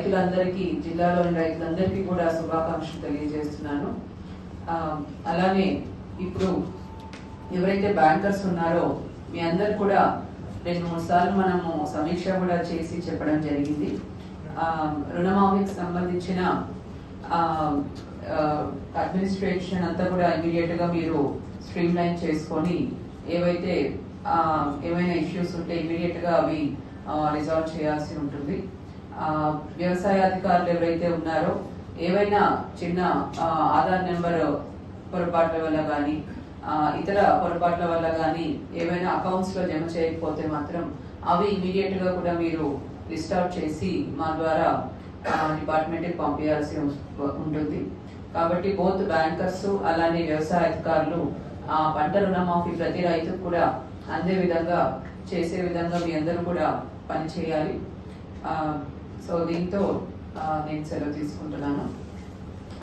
రైతులందరికీ జిల్లాలోని రైతులందరికీ కూడా శుభాకాంక్షలు తెలియజేస్తున్నాను. అలానే ఇప్పుడు ఎవరైతే బ్యాంకర్స్ ఉన్నారో మీ అందరు కూడా రెండు మూడు సార్లు మనము సమీక్ష కూడా చేసి చెప్పడం జరిగింది. రుణమాఫీకి సంబంధించిన అడ్మినిస్ట్రేషన్ అంతా కూడా ఇమీడియట్గా మీరు స్ట్రీమ్ లైన్ చేసుకొని ఏవైతే ఏమైనా ఇష్యూస్ ఉంటే ఇమీడియట్గా అవి రిజాల్వ్ చేయాల్సి ఉంటుంది. వ్యవసాయ అధికారులు ఎవరైతే ఉన్నారో ఏవైనా చిన్న ఆధార్ నెంబర్ పొరపాట్ల వల్ల కానీ ఇతర పొరపాట్ల వల్ల కానీ ఏవైనా అకౌంట్స్లో జమ చేయకపోతే మాత్రం అవి ఇమీడియట్గా కూడా మీరు లిస్ట్ అవుట్ చేసి మా ద్వారా డిపార్ట్మెంట్కి పంపించాల్సి ఉంటుంది. కాబట్టి బోత్ బ్యాంకర్స్ అలానే వ్యవసాయ అధికారులు ఆ పంట రుణమాఫీ ప్రతి రైతుకు కూడా అందే విధంగా చేసే విధంగా మీ అందరూ కూడా పనిచేయాలి ఆ, సో దీంతో నేను సెలవు తీసుకుంటున్నాను.